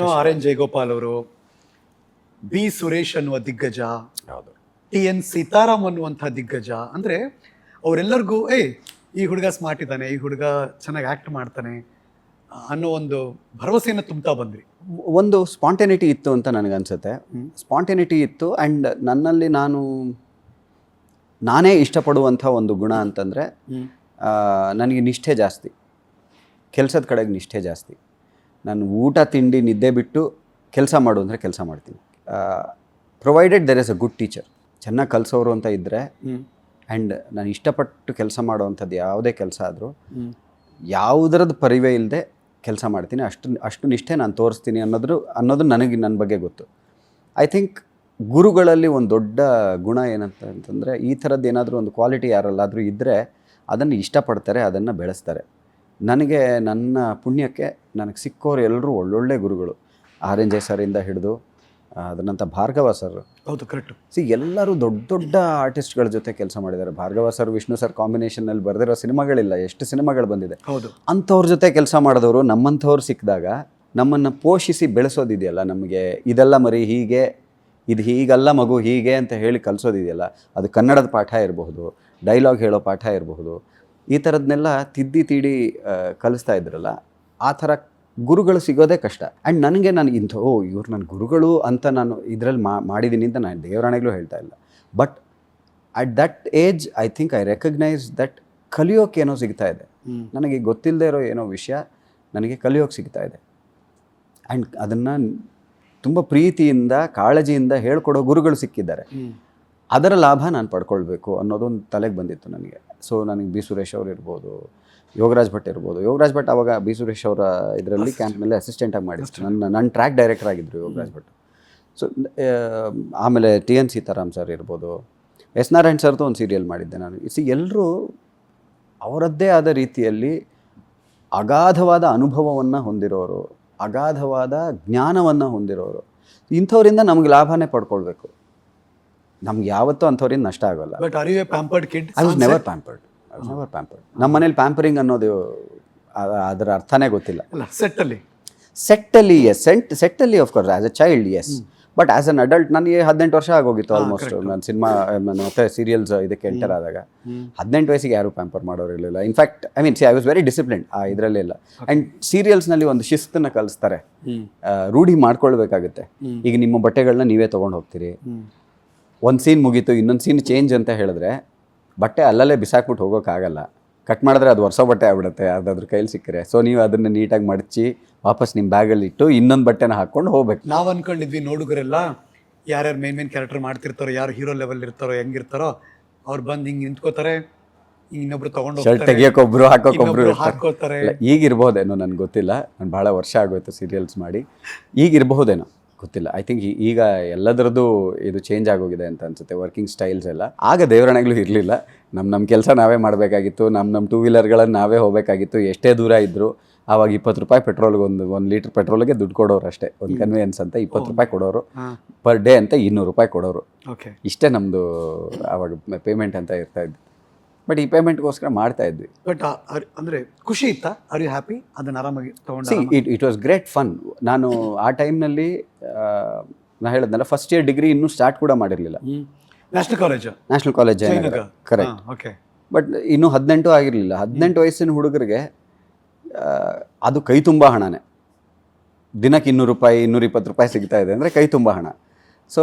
ಏನೋ R N Jayagopal ಅವರು B Suresh ಅನ್ನುವ ದಿಗ್ಗಜ ಟಿ ಎನ್ ಸೀತಾರಾಮ್ ಅನ್ನುವಂಥ ದಿಗ್ಗಜ ಅಂದ್ರೆ ಅವರೆಲ್ಲರಿಗೂ ಏ ಈ ಹುಡುಗ ಸ್ಮಾರ್ಟ್ ಇದ್ದಾನೆ ಈ ಹುಡುಗ ಚೆನ್ನಾಗಿ ಆಕ್ಟ್ ಮಾಡ್ತಾನೆ ಅನ್ನೋ ಒಂದು ಭರವಸೆಯನ್ನು ತುಂಬ್ತಾ ಬಂದ್ರಿ ಒಂದು ಸ್ಪಾಂಟೆನಿಟಿ ಇತ್ತು ಅಂತ ನನಗನ್ಸುತ್ತೆ. ಸ್ಪಾಂಟೆನಿಟಿ ಇತ್ತು ಆ್ಯಂಡ್ ನನ್ನಲ್ಲಿ ನಾನು ನಾನೇ ಇಷ್ಟಪಡುವಂಥ ಒಂದು ಗುಣ ಅಂತಂದರೆ ನನಗೆ ನಿಷ್ಠೆ ಜಾಸ್ತಿ. ಕೆಲಸದ ಕಡೆಗೆ ನಿಷ್ಠೆ ಜಾಸ್ತಿ. ನಾನು ಊಟ ತಿಂಡಿ ನಿದ್ದೆ ಬಿಟ್ಟು ಕೆಲಸ ಮಾಡು ಅಂದರೆ ಕೆಲಸ ಮಾಡ್ತೀನಿ. Provided there is a good teacher ಚೆನ್ನಾಗಿ ಕಲಿಸೋರು ಅಂತ ಇದ್ದರೆ ಆ್ಯಂಡ್ ನಾನು ಇಷ್ಟಪಟ್ಟು ಕೆಲಸ ಮಾಡುವಂಥದ್ದು ಯಾವುದೇ ಕೆಲಸ ಆದರೂ ಯಾವುದರದ್ದು ಪರಿವೇ ಇಲ್ಲದೆ ಕೆಲಸ ಮಾಡ್ತೀನಿ. ಅಷ್ಟು ಅಷ್ಟು ನಿಷ್ಠೆ ನಾನು ತೋರಿಸ್ತೀನಿ ಅನ್ನೋದ್ರ ಅನ್ನೋದು ನನಗೆ ನನ್ನ ಬಗ್ಗೆ ಗೊತ್ತು. ಐ ಥಿಂಕ್ ಗುರುಗಳಲ್ಲಿ ಒಂದು ದೊಡ್ಡ ಗುಣ ಏನಂತ ಅಂತಂದರೆ ಈ ಥರದ್ದು ಏನಾದರೂ ಒಂದು ಕ್ವಾಲಿಟಿ ಯಾರಲ್ಲಾದರೂ ಇದ್ದರೆ ಅದನ್ನು ಇಷ್ಟಪಡ್ತಾರೆ ಅದನ್ನು ಬೆಳೆಸ್ತಾರೆ. ನನಗೆ ನನ್ನ ಪುಣ್ಯಕ್ಕೆ ನನಗೆ ಸಿಕ್ಕೋರು ಎಲ್ಲರೂ ಒಳ್ಳೊಳ್ಳೆ ಗುರುಗಳು. ಆರ್ ಎನ್ ಜೆ ಸರಿಂದ ಹಿಡಿದು ಅದರ ನಂತರ ಭಾರ್ಗವ ಸರ್. ಹೌದು ಕರೆಕ್ಟ್ ಸಿ ಎಲ್ಲರೂ ದೊಡ್ಡ ದೊಡ್ಡ ಆರ್ಟಿಸ್ಟ್ಗಳ ಜೊತೆ ಕೆಲಸ ಮಾಡಿದ್ದಾರೆ. ಭಾರ್ಗವ ಸರ್ ವಿಷ್ಣು ಸರ್ ಕಾಂಬಿನೇಷನಲ್ಲಿ ಬರೆದಿರೋ ಸಿನಿಮಾಗಳಿಲ್ಲ ಎಷ್ಟು ಸಿನಿಮಾಗಳು ಬಂದಿದೆ. ಹೌದು. ಅಂಥವ್ರ ಜೊತೆ ಕೆಲಸ ಮಾಡಿದವರು ನಮ್ಮಂಥವ್ರು ಸಿಕ್ಕಿದಾಗ ನಮ್ಮನ್ನು ಪೋಷಿಸಿ ಬೆಳೆಸೋದಿದೆಯಲ್ಲ ನಮಗೆ ಇದೆಲ್ಲ ಮರಿ ಹೀಗೆ ಇದು ಹೀಗಲ್ಲ ಮಗು ಹೀಗೆ ಅಂತ ಹೇಳಿ ಕಲಿಸೋದಿದೆಯಲ್ಲ ಅದು ಕನ್ನಡದ ಪಾಠ ಇರಬಹುದು ಡೈಲಾಗ್ ಹೇಳೋ ಪಾಠ ಇರಬಹುದು ಈ ಥರದನ್ನೆಲ್ಲ ತಿದ್ದಿ ತೀಡಿ ಕಲಿಸ್ತಾ ಇದ್ರಲ್ಲ ಆ ಥರ ಗುರುಗಳು ಸಿಗೋದೇ ಕಷ್ಟ. ಆ್ಯಂಡ್ ನನಗೆ ನಾನು ಇಂಥ ಓ ಇವ್ರು ನನ್ನ ಗುರುಗಳು ಅಂತ ನಾನು ಇದರಲ್ಲಿ ಮಾಡಿದ್ದೀನಿ ಅಂತ ನಾನು ದೇವರಾಣೆಗಳು ಹೇಳ್ತಾ ಇಲ್ಲ. But at that age I think I recognise that ಕಲಿಯೋಕೆ ಏನೋ ಸಿಗ್ತಾ ಇದೆ. ನನಗೆ ಗೊತ್ತಿಲ್ಲದೆ ಇರೋ ಏನೋ ವಿಷಯ ನನಗೆ ಕಲಿಯೋಕೆ ಸಿಗ್ತಾ ಇದೆ. ಆ್ಯಂಡ್ ಅದನ್ನು ತುಂಬ ಪ್ರೀತಿಯಿಂದ ಕಾಳಜಿಯಿಂದ ಹೇಳ್ಕೊಡೋ ಗುರುಗಳು ಸಿಕ್ಕಿದ್ದಾರೆ. ಅದರ ಲಾಭ ನಾನು ಪಡ್ಕೊಳ್ಬೇಕು ಅನ್ನೋದೊಂದು ತಲೆಗೆ ಬಂದಿತ್ತು ನನಗೆ. ಸೊ ನನಗೆ ಬಿ ಸುರೇಶ್ ಅವ್ರು ಇರ್ಬೋದು ಯೋಗರಾಜ್ ಭಟ್ ಇರ್ಬೋದು. ಯೋಗರಾಜ್ ಭಟ್ ಅವಾಗ ಬಿ ಸುರೇಶ್ ಅವರ ಇದರಲ್ಲಿ ಕ್ಯಾಂಪ್ನಲ್ಲಿ ಅಸಿಸ್ಟೆಂಟಾಗಿ ಮಾಡಿದ್ರು. ನನ್ನ ನನ್ನ ಟ್ರ್ಯಾಕ್ ಡೈರೆಕ್ಟರ್ ಆಗಿದ್ದರು ಯೋಗರಾಜ್ ಭಟ್. ಸೊ ಆಮೇಲೆ ಟಿ ಎನ್ ಸೀತಾರಾಮ್ ಸರ್ ಇರ್ಬೋದು. ಎಸ್ ನಾರಾಯಣ್ ಸರ್ದು ಒಂದು ಸೀರಿಯಲ್ ಮಾಡಿದ್ದೆ ನಾನು. ಸಿ ಎಲ್ಲರೂ ಅವರದ್ದೇ ಆದ ರೀತಿಯಲ್ಲಿ ಅಗಾಧವಾದ ಅನುಭವವನ್ನು ಹೊಂದಿರೋರು ಅಗಾಧವಾದ ಜ್ಞಾನವನ್ನು ಹೊಂದಿರೋರು. ಇಂಥವರಿಂದ ನಮಗೆ ಲಾಭನೇ ಪಡ್ಕೊಳ್ಬೇಕು. ನಮ್ಗೆ ಯಾವತ್ತೂ ಅಂಥವ್ರಿಂದ ನಷ್ಟ ಆಗೋಲ್ಲ. But are you a pampered kid I was never pampered I was never pampered ನಮ್ಮ ಮನೇಲಿ ಪ್ಯಾಂಪರಿಂಗ್ ಅನ್ನೋದು ಆ- ಅದರ ಅರ್ಥನೇ ಗೊತ್ತಿಲ್ಲ. ಅಲ್ಲ ಸೆಟ್ ಅಲ್ಲಿ? ಸೆಟ್ಟಲ್ಲಿ ಎಸ್ ಸೆಂಟ್ ಸೆಟ್ಟಲ್ಲಿ of course as a child yes but as an adult ನನಗೆ ಹದಿನೆಂಟು ವರ್ಷ ಆಗೋಗಿತ್ತು ಆಲ್ಮೋಸ್ಟ್ ನಾನು ಸಿನಿಮಾ ಮತ್ತೆ ಸೀರಿಯಲ್ಸ್ ಇದಕ್ಕೆ ಎಂಟರ್ ಆದಾಗ. ಹದಿನೆಂಟು ವಯಸ್ಸಿಗೆ ಯಾರು ಪ್ಯಾಂಪರ್ ಮಾಡೋರು ಇರಲಿಲ್ಲ. In fact I mean see I was very discipline ಆ ಇದರಲ್ಲೆಲ್ಲ ಆ್ಯಂಡ್ ಸೀರಿಯಲ್ಸ್ನಲ್ಲಿ ಒಂದು ಶಿಸ್ತನ್ನ ಕಲಿಸ್ತಾರೆ. ಆ, ರೂಢಿ ಮಾಡ್ಕೊಳ್ಬೇಕಾಗುತ್ತೆ. ಈಗ ನಿಮ್ಮ ಬಟ್ಟೆಗಳನ್ನ ನೀವೇ ತೊಗೊಂಡು ಹೋಗ್ತೀರಿ. ಒಂದು ಸೀನ್ ಮುಗೀತು ಇನ್ನೊಂದು ಸೀನ್ ಚೇಂಜ್ ಅಂತ ಹೇಳಿದ್ರೆ ಬಟ್ಟೆ ಅಲ್ಲಲ್ಲೇ ಬಿಸಾಕ್ಬಿಟ್ಟು ಹೋಗೋಕ್ಕಾಗಲ್ಲ. ಕಟ್ ಮಾಡಿದ್ರೆ ಅದು ವರ್ಷ ಬಟ್ಟೆ ಆಗ್ಬಿಡುತ್ತೆ ಅದಾದ್ರ ಕೈಲಿ ಸಿಕ್ಕರೆ ಸೊ ನೀವು ಅದನ್ನು ನೀಟಾಗಿ ಮಡಚಿ ವಾಪಸ್ ನಿಮ್ಮ ಬ್ಯಾಗಲ್ಲಿ ಇಟ್ಟು ಇನ್ನೊಂದು ಬಟ್ಟೆನ ಹಾಕ್ಕೊಂಡು ಹೋಗ್ಬೇಕು. ನಾವು ಅನ್ಕೊಂಡಿದ್ವಿ ನೋಡುಗರೆಲ್ಲ ಯಾರ್ಯಾರು ಮೇನ್ ಮೇನ್ ಕ್ಯಾರೆಕ್ಟರ್ ಮಾಡ್ತಿರ್ತಾರೋ ಯಾರು ಹೀರೋ ಲೆವೆಲ್ ಇರ್ತಾರೋ ಹೆಂಗಿರ್ತಾರೋ ಅವ್ರು ಬಂದು ಹಿಂಗೆ ನಿಂತ್ಕೋತಾರೆ ಇನ್ನೊಬ್ರು ತಗೊಂಡು ಶರ್ಟ್ ತೆಗಿಯೋಕೊಬ್ರು ಹಾಕೋಕೊಬ್ರು ಹಾಕೋತಾರೆ ಈಗಿರ್ಬೋದೇನೋ ನನ್ಗೆ ಗೊತ್ತಿಲ್ಲ ನಾನು ಭಾಳ ವರ್ಷ ಆಗೋಯ್ತು ಸೀರಿಯಲ್ಸ್ ಮಾಡಿ. ಈಗಿರ್ಬಹುದೇನೋ ಗೊತ್ತಿಲ್ಲ. ಐ ಥಿಂಕ್ ಈಗ ಎಲ್ಲದರದ್ದು ಇದು ಚೇಂಜ್ ಆಗೋಗಿದೆ ಅಂತ ಅನ್ಸುತ್ತೆ ವರ್ಕಿಂಗ್ ಸ್ಟೈಲ್ಸ್ ಎಲ್ಲ. ಆಗ ದೇವರಣೆಗಳು ಇರಲಿಲ್ಲ. ನಮ್ಮ ನಮ್ಮ ಕೆಲಸ ನಾವೇ ಮಾಡಬೇಕಾಗಿತ್ತು ನಮ್ಮ ನಮ್ಮ ಟೂ ವೀಲರ್ಗಳನ್ನು ನಾವೇ ಹೋಗಬೇಕಾಗಿತ್ತು ಎಷ್ಟೇ ದೂರ ಇದ್ದರು ಆವಾಗ ಇಪ್ಪತ್ತು ರೂಪಾಯಿ ಪೆಟ್ರೋಲ್ಗೆ ಒಂದು ಒಂದು ಲೀಟ್ರ್ ಪೆಟ್ರೋಲ್ಗೆ ದುಡ್ಡು ಕೊಡೋರು ಅಷ್ಟೇ. ಒಂದು ಕನ್ವಿಯನ್ಸ್ ಅಂತ ಇಪ್ಪತ್ತು ರೂಪಾಯಿ ಕೊಡೋರು. ಪರ್ ಡೇ ಅಂತ ಇನ್ನೂರು ರೂಪಾಯಿ ಕೊಡೋರು. ಓಕೆ ಇಷ್ಟೇ ನಮ್ಮದು ಆವಾಗ ಪೇಮೆಂಟ್ ಅಂತ ಇರ್ತಾ ಇದ್ದು ಬಟ್ ಈ ಪೇಮೆಂಟ್ಗೋಸ್ಕರ ಮಾಡ್ತಾ ಇದ್ವಿ. ಬಟ್ ಅಂದ್ರೆ ಖುಷಿ ಇತ್ತಾ? ಆರ್ ಯು ಹ್ಯಾಪಿ ಅದನ್ನು ಆರಾಮಾಗಿ ಸಿ ತಗೊಂಡು it it was great fun ನಾನು ಆ ಟೈಮ್ನಲ್ಲಿ ನಾ ಹೇಳಿದ್ನಲ್ಲ ಫಸ್ಟ್ ಇಯರ್ ಡಿಗ್ರಿ ಇನ್ನೂ ಸ್ಟಾರ್ಟ್ ಕೂಡ ಮಾಡಿರಲಿಲ್ಲ. National college national college correct okay but ಇನ್ನೂ ಹದಿನೆಂಟು ಆಗಿರಲಿಲ್ಲ. ಹದಿನೆಂಟು ವಯಸ್ಸಿನ ಹುಡುಗರಿಗೆ ಅದು ಕೈ ತುಂಬ ಹಣನೇ. ದಿನಕ್ಕೆ ಇನ್ನೂರು ರೂಪಾಯಿ ಇನ್ನೂರ ಇಪ್ಪತ್ತು ರೂಪಾಯಿ ಸಿಗ್ತಾ ಇದೆ ಅಂದರೆ ಕೈ ತುಂಬ ಹಣ. ಸೊ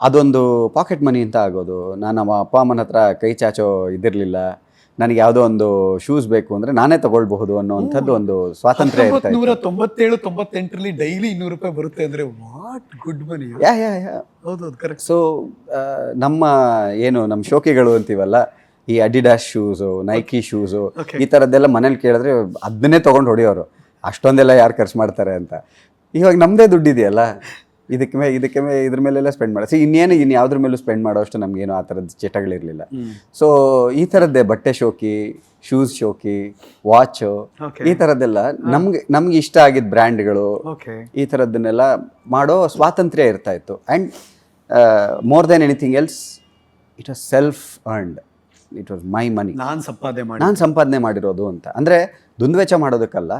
ಅದೊಂದು ಪಾಕೆಟ್ ಮನಿ ಅಂತ ಆಗೋದು. ನಾನು ನಮ್ಮ ಅಪ್ಪ ಅಮ್ಮನ ಹತ್ರ ಕೈ ಚಾಚೋ ಇದಿರಲಿಲ್ಲ. ನನಗೆ ಯಾವುದೋ ಒಂದು ಶೂಸ್ ಬೇಕು ಅಂದರೆ ನಾನೇ ತಗೊಳ್ಬಹುದು ಅನ್ನೋವಂಥದ್ದು ಒಂದು ಸ್ವಾತಂತ್ರ್ಯ ಇರುತ್ತೆ ನೂರ ತೊಂಬತ್ತೇಳು ತೊಂಬತ್ತೆಂಟರಲ್ಲಿ ಡೈಲಿ ಇನ್ನೂರು ರೂಪಾಯಿ ಬರುತ್ತೆ ಅಂದ್ರೆ ವಾಟ್ ಗುಡ್ ಮನಿ ಯಾ ಯಾ ಯಾ. ಹೌದು ಕರೆಕ್ಟ್ ಸೊ ನಮ್ಮ ಏನು ನಮ್ಮ ಶೋಕಿಗಳು ಅಂತೀವಲ್ಲ ಈ ಅಡಿಡಾಸ್ ಶೂಸು ನೈಕಿ ಶೂಸು ಈ ಥರದ್ದೆಲ್ಲ ಮನೇಲಿ ಕೇಳಿದ್ರೆ ಅದನ್ನೇ ತೊಗೊಂಡು ಹೊಡೆಯೋರು. ಅಷ್ಟೊಂದೆಲ್ಲ ಯಾರು ಖರ್ಚು ಮಾಡ್ತಾರೆ ಅಂತ. ಇವಾಗ ನಮ್ಮದೇ ದುಡ್ಡಿದೆಯಲ್ಲ. ಇದಕ್ಕೆ ಮೇ ಇದಕ್ಕೆ ಮೇ ಇದ್ರ ಮೇಲೆಲ್ಲ ಸ್ಪೆಂಡ್ ಮಾಡಿ. ಸಿ ಇನ್ನೇನು ಇನ್ನು ಯಾವ್ದ್ರ ಮೇಲೂ ಸ್ಪೆಂಡ್ ಮಾಡೋಷ್ಟು ನಮಗೇನು ಆ ಥರದ ಚಟಗಳಿರಲಿಲ್ಲ ಸೊ ಈ ಥರದ್ದೇ ಬಟ್ಟೆ ಶೋಕಿ ಶೂಸ್ ಶೋಕಿ ವಾಚು ಈ ಥರದ್ದೆಲ್ಲ ನಮ್ಗೆ ನಮ್ಗೆ ಇಷ್ಟ ಆಗಿದ್ದ ಬ್ರ್ಯಾಂಡ್ಗಳು ಈ ಥರದ್ದನ್ನೆಲ್ಲ ಮಾಡೋ ಸ್ವಾತಂತ್ರ್ಯ ಇರ್ತಾ ಇತ್ತು. And more then anything else it was self earned it was my money ನಾನ್ ಸಂಪಾದನೆ ಮಾಡಿ ನಾನು ಸಂಪಾದನೆ ಮಾಡಿರೋದು ಅಂತ. ಅಂದರೆ ದುಂದ್ವೆಚ್ಚ ಮಾಡೋದಕ್ಕಲ್ಲ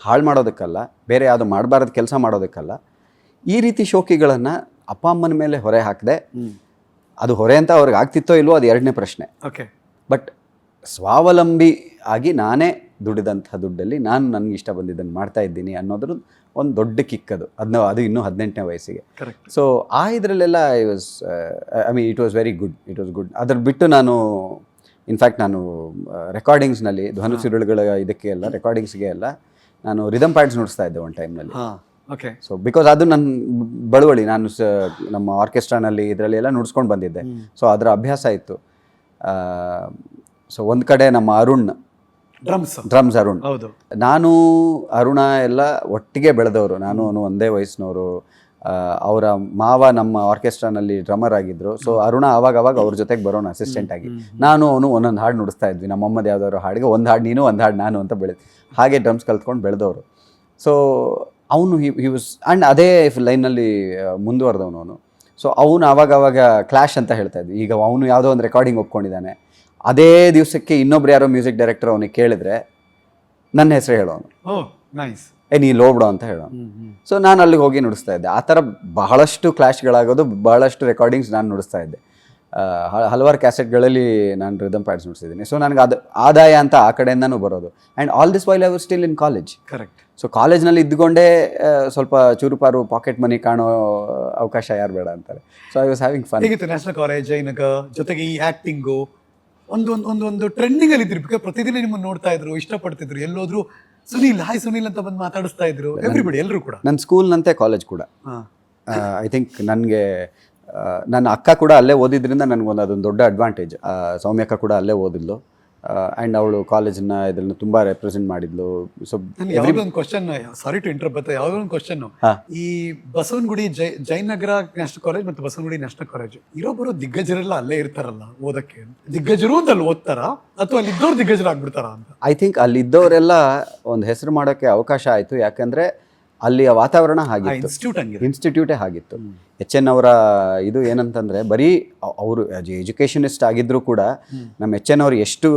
ಹಾಳು ಮಾಡೋದಕ್ಕಲ್ಲ ಬೇರೆ ಯಾವುದು ಮಾಡಬಾರ್ದು ಕೆಲಸ ಮಾಡೋದಕ್ಕಲ್ಲ ಈ ರೀತಿ ಶೋಕಿಗಳನ್ನು ಅಪ್ಪ ಅಮ್ಮನ ಮೇಲೆ ಹೊರೆ ಹಾಕದೆ ಅದು ಹೊರೆ ಅಂತ ಅವ್ರಿಗೆ ಆಗ್ತಿತ್ತೋ ಇಲ್ವೋ ಅದು ಎರಡನೇ ಪ್ರಶ್ನೆ. ಓಕೆ ಬಟ್ ಸ್ವಾವಲಂಬಿ ಆಗಿ ನಾನೇ ದುಡಿದಂಥ ದುಡ್ಡಲ್ಲಿ ನಾನು ನನಗೆ ಇಷ್ಟ ಬಂದಿದ್ದನ್ನು ಮಾಡ್ತಾ ಇದ್ದೀನಿ ಅನ್ನೋದ್ರ ಒಂದು ದೊಡ್ಡ ಕಿಕ್ ಅದು. ಅದನ್ನ ಅದು ಇನ್ನೂ ಹದಿನೆಂಟನೇ ವಯಸ್ಸಿಗೆ. ಕರೆಕ್ಟ್ ಸೊ ಆ ಇದರಲ್ಲೆಲ್ಲ I was I mean it was very good it was good ಅದ್ರ ಬಿಟ್ಟು ನಾನು ಇನ್ಫ್ಯಾಕ್ಟ್ ನಾನು ರೆಕಾರ್ಡಿಂಗ್ಸ್ನಲ್ಲಿ ಧ್ವನಿ ಸಿರುಳುಗಳ ಇದಕ್ಕೆ ಎಲ್ಲ ರೆಕಾರ್ಡಿಂಗ್ಸ್ಗೆ ಎಲ್ಲ ನಾನು ರಿದಮ್ ಪ್ಯಾಡ್ಸ್ ನುಡಿಸ್ತಾ ಇದ್ದೆ ಒಂದು ಟೈಮ್ನಲ್ಲಿ ಓಕೆ ಸೊ ಬಿಕಾಸ್ ಅದು ನನ್ನ ಬಳುವಳಿ ನಾನು ಸ ನಮ್ಮ ಆರ್ಕೆಸ್ಟ್ರಾನಲ್ಲಿ ಇದರಲ್ಲಿ ಎಲ್ಲ ನುಡ್ಸ್ಕೊಂಡು ಬಂದಿದ್ದೆ. ಸೊ ಅದರ ಅಭ್ಯಾಸ ಇತ್ತು. ಸೊ ಒಂದು ಕಡೆ ನಮ್ಮ ಅರುಣ್ ಡ್ರಮ್ಸ್. ಡ್ರಮ್ಸ್ ಅರುಣ್. ಹೌದು. ನಾನು ಅರುಣ ಎಲ್ಲ ಒಟ್ಟಿಗೆ ಬೆಳೆದವರು. ನಾನು ಅವನು ಒಂದೇ ವಯಸ್ಸಿನವರು. ಅವರ ಮಾವ ನಮ್ಮ ಆರ್ಕೆಸ್ಟ್ರಾನಲ್ಲಿ ಡ್ರಮರ್ ಆಗಿದ್ರು. ಸೊ ಅರುಣ ಅವಾಗ ಅವಾಗ ಅವ್ರ ಜೊತೆಗೆ ಬರೋಣ ಅಸಿಸ್ಟೆಂಟ್ ಆಗಿ. ನಾನು ಅವನು ಒಂದೊಂದು ಹಾಡು ನುಡಿಸ್ತಾ ಇದ್ವಿ. ನಮ್ಮಮ್ಮದ ಯಾವ್ದಾದ್ರು ಹಾಡಿಗೆ ಒಂದು ಹಾಡು ನೀನು ಒಂದು ಹಾಡು ನಾನು ಅಂತ ಬೆಳೆದು ಹಾಗೆ ಡ್ರಮ್ಸ್ ಕಲ್ತ್ಕೊಂಡು ಬೆಳೆದವರು. ಸೊ ಅವನು ಹಿ ವಾಸ್ ಆ್ಯಂಡ್ ಅದೇ ಲೈನಲ್ಲಿ ಮುಂದುವರೆದವನು ಅವನು. ಸೊ ಅವನು ಆವಾಗವಾಗ ಅವಾಗ ಕ್ಲಾಶ್ ಅಂತ ಹೇಳ್ತಾ ಇದ್ವಿ. ಈಗ ಅವನು ಯಾವುದೋ ಒಂದು ರೆಕಾರ್ಡಿಂಗ್ ಒಪ್ಕೊಂಡಿದ್ದಾನೆ. ಅದೇ ದಿವಸಕ್ಕೆ ಇನ್ನೊಬ್ರು ಯಾರೋ ಮ್ಯೂಸಿಕ್ ಡೈರೆಕ್ಟರ್ ಅವನಿಗೆ ಕೇಳಿದ್ರೆ ನನ್ನ ಹೆಸರು ಹೇಳೋನು ನೈಸ್ ಏ ನೀ ಲೋಬ್ಡೋ ಅಂತ ಹೇಳೋನು ಸೊ ನಾನು ಅಲ್ಲಿಗೆ ಹೋಗಿ ನುಡಿಸ್ತಾ ಇದ್ದೆ. ಆ ಥರ ಬಹಳಷ್ಟು ಕ್ಲಾಶ್ಗಳಾಗೋದು ಬಹಳಷ್ಟು ರೆಕಾರ್ಡಿಂಗ್ಸ್ ನಾನು ನುಡಿಸ್ತಾ ಇದ್ದೆ. ಹಲವಾರು ಕ್ಯಾಸೆಟ್ಗಳಲ್ಲಿ ನಾನು ರಿದಮ್ ಪ್ಯಾಡ್ಸ್ ನುಡಿಸಿದ್ದೀನಿ. ಸೊ ನನಗೆ ಅದು ಆದಾಯ ಅಂತ ಆ ಕಡೆಯಿಂದನೂ ಬರೋದು. And all this while I was still in college correct so ಕಾಲೇಜ್ನಲ್ಲಿ ಇದ್ದುಕೊಂಡೇ ಸ್ವಲ್ಪ ಚೂರುಪಾರು ಪಾಕೆಟ್ ಮನಿ ಕಾಣೋ ಅವಕಾಶ ಯಾರು ಬೇಡ ಅಂತಾರೆ. So I was having fun ಹೇಗಿತ್ತು ನ್ಯಾಷನಲ್ ಕಾಲೇಜ್ ಏನಕ ಜೊತೆಗೆ ಈ ಆ್ಯಕ್ಟಿಂಗು ಒಂದು ಒಂದು ಒಂದು ಒಂದು ಟ್ರೆಂಡಿಂಗ್ ಅಲ್ಲಿ ಇದ್ರಿ ಬಿಕಾಸ್ ಪ್ರತಿದಿನ ನಿಮ್ಮನ್ನು ನೋಡ್ತಾ ಇದ್ರು ಇಷ್ಟಪಡ್ತಿದ್ರು. ಎಲ್ಲೋದ್ರು ಸುನೀಲ್ ಹಾಯ್ ಸುನೀಲ್ ಅಂತ ಬಂದು ಮಾತಾಡಿಸ್ತಾ ಇದ್ರು. ಎವ್ರಿಬಡಿ ಎಲ್ಲರೂ ಕೂಡ. ನನ್ನ ಸ್ಕೂಲ್ನಂತೆ ಕಾಲೇಜ್ ಕೂಡ. ಐ ಥಿಂಕ್ ನನಗೆ ನನ್ನ ಅಕ್ಕ ಕೂಡ ಅಲ್ಲೇ ಓದಿದ್ರಿಂದ ನನಗೊಂದು ಅದೊಂದು ದೊಡ್ಡ ಅಡ್ವಾಂಟೇಜ್ ಸೌಮ್ಯಕ್ಕ ಕೂಡ ಅಲ್ಲೇ ಓದಿದ್ಲು. ಆ್ಯಂಡ್ ಅವಳು ಕಾಲೇಜನ್ನ ಇದನ್ನು ತುಂಬ ರೆಪ್ರೆಸೆಂಟ್ ಮಾಡಿದ್ಲು. ಸೊ ಯಾವ್ದೋ ಒಂದು ಕ್ವಶನ್ ಸಾರಿ ಟು ಇಂಟರ್ ಬರ್ತಾ ಯಾವ್ದೋ ಒಂದು ಕ್ವಶನ್ ಈ ಬಸವನಗುಡಿ ಜೈ ಜಯನಗರ ನ್ಯಾಷನಲ್ ಕಾಲೇಜ್ ಮತ್ತು ಬಸವನಗುಡಿ ನ್ಯಾಷನಲ್ ಕಾಲೇಜ್ ಇರೋ ಬರೋ ದಿಗ್ಗಜರೆಲ್ಲ ಅಲ್ಲೇ ಇರ್ತಾರಲ್ಲ ಓದಕ್ಕೆ? ದಿಗ್ಗಜರು ಅಂತ ಅಲ್ಲಿ ಓದ್ತಾರ? ಅಥವಾ ಅಲ್ಲಿ ಇದ್ದವ್ರು ದಿಗ್ಗಜರು ಆಗ್ಬಿಡ್ತಾರ ಅಂತ? ಐ ಥಿಂಕ್ ಅಲ್ಲಿದ್ದವರೆಲ್ಲ ಒಂದು ಹೆಸರು ಮಾಡೋಕ್ಕೆ ಅವಕಾಶ ಆಯಿತು. ಯಾಕಂದರೆ ಅಲ್ಲಿಯ ವಾತಾವರಣ ಹಾಗಿತ್ತು. ಇನ್ಸ್ಟಿಟ್ಯೂಟ್ ಆಗಿತ್ತು ಎಚ್ ಎನ್ ಅವರ ಇದು ಏನಂತಂದ್ರೆ ಬರೀ ಅವರು ಎಜುಕೇಷನಿಸ್ಟ್ ಆಗಿದ್ರೂ ಕೂಡ ನಮ್ಮ ಎಚ್ ಎನ್ ಅವರು ಎಷ್ಟು